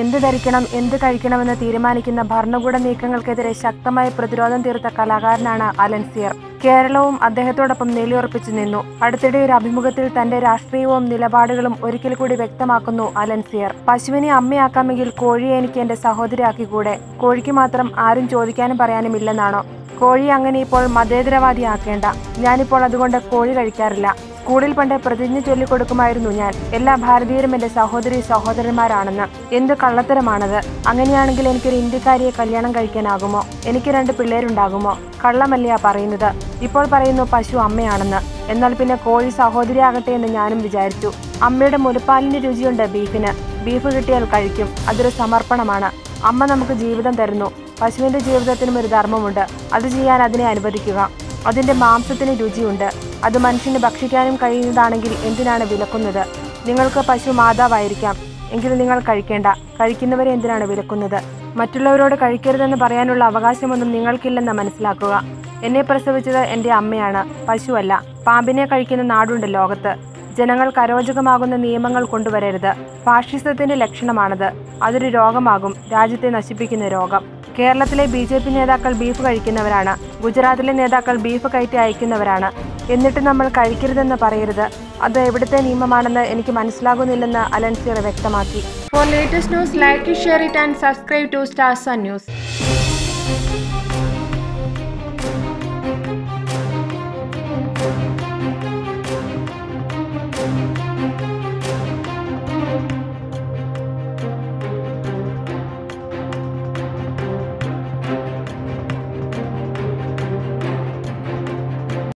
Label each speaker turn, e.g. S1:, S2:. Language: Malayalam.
S1: എന്ത് ധരിക്കണം എന്ത് കഴിക്കണമെന്ന് തീരുമാനിക്കുന്ന ഭരണകൂട നീക്കങ്ങൾക്കെതിരെ ശക്തമായ പ്രതിരോധം തീർത്ത കലാകാരനാണ് അലൻസിയർ. കേരളവും അദ്ദേഹത്തോടൊപ്പം നിലയുറപ്പിച്ചു നിന്നു. അടുത്തിടെ ഒരു അഭിമുഖത്തിൽ തന്റെ രാഷ്ട്രീയവും നിലപാടുകളും ഒരിക്കൽ കൂടി വ്യക്തമാക്കുന്നു അലൻസിയർ. പശുവിനെ അമ്മയാക്കാമെങ്കിൽ കോഴിയെ എനിക്ക് എന്റെ സഹോദരിയാക്കിക്കൂടെ കോഴിക്ക് മാത്രം ആരും ചോദിക്കാനും പറയാനും ഇല്ലെന്നാണോ? കോഴി അങ്ങനെ ഇപ്പോൾ മതേതരവാദിയാക്കേണ്ട. ഞാനിപ്പോൾ അതുകൊണ്ട് കോഴി കഴിക്കാറില്ല. സ്കൂളിൽ പണ്ട് പ്രതിജ്ഞ ചൊല്ലിക്കൊടുക്കുമായിരുന്നു ഞാൻ. എല്ലാ ഭാരതീയരും എന്റെ സഹോദരി സഹോദരന്മാരാണെന്ന്. എന്ത് കള്ളത്തരമാണത്? അങ്ങനെയാണെങ്കിൽ എനിക്കൊരു ഇന്ത്യക്കാരിയെ കല്യാണം കഴിക്കാനാകുമോ? എനിക്ക് രണ്ട് പിള്ളേരുണ്ടാകുമോ? കള്ളമല്ലയാ പറയുന്നത്. ഇപ്പോൾ പറയുന്നു പശു അമ്മയാണെന്ന്. എന്നാൽ പിന്നെ കോഴി സഹോദരിയാകട്ടെ എന്ന് ഞാനും വിചാരിച്ചു. അമ്മയുടെ മുലപ്പാലിന്റെ രുചിയുണ്ട് ബീഫിന്. ബീഫ് കിട്ടിയാൽ കഴിക്കും. അതൊരു സമർപ്പണമാണ്. അമ്മ നമുക്ക് ജീവിതം തരുന്നു. പശുവിന്റെ ജീവിതത്തിനും ഒരു ധർമ്മമുണ്ട്. അത് ചെയ്യാൻ അതിനെ അനുവദിക്കുക. അതിന്റെ മാംസത്തിന് രുചിയുണ്ട്. അത് മനുഷ്യന് ഭക്ഷിക്കാനും കഴിയുന്നതാണെങ്കിൽ എന്തിനാണ് വിലക്കുന്നത്? നിങ്ങൾക്ക് പശു മാതാവായിരിക്കാം. എങ്കിലും നിങ്ങൾ കഴിക്കേണ്ട. കഴിക്കുന്നവരെ എന്തിനാണ് വിലക്കുന്നത്? മറ്റുള്ളവരോട് കഴിക്കരുതെന്ന് പറയാനുള്ള അവകാശമൊന്നും നിങ്ങൾക്കില്ലെന്ന് മനസ്സിലാക്കുക. എന്നെ പ്രസവിച്ചത് എന്റെ അമ്മയാണ്. പശുവല്ല പാമ്പിനെ കഴിക്കുന്ന നാടുണ്ട് ലോകത്ത്. ജനങ്ങൾ കരോചകമാകുന്ന നിയമങ്ങൾ കൊണ്ടുവരരുത്. ഫാഷിസത്തിന്റെ ലക്ഷണമാണത്. അതൊരു രോഗമാകും. രാജ്യത്തെ നശിപ്പിക്കുന്ന രോഗം. കേരളത്തിലെ ബി നേതാക്കൾ ബീഫ് കഴിക്കുന്നവരാണ്. ഗുജറാത്തിലെ നേതാക്കൾ ബീഫ് കയറ്റി അയക്കുന്നവരാണ്. എന്നിട്ട് നമ്മൾ കഴിക്കരുതെന്ന് പറയരുത്. അത് എവിടുത്തെ നിയമമാണെന്ന് എനിക്ക് മനസ്സിലാകുന്നില്ലെന്ന് അലൻസിയർ വ്യക്തമാക്കി. For latest news like share it and subscribe to Stars News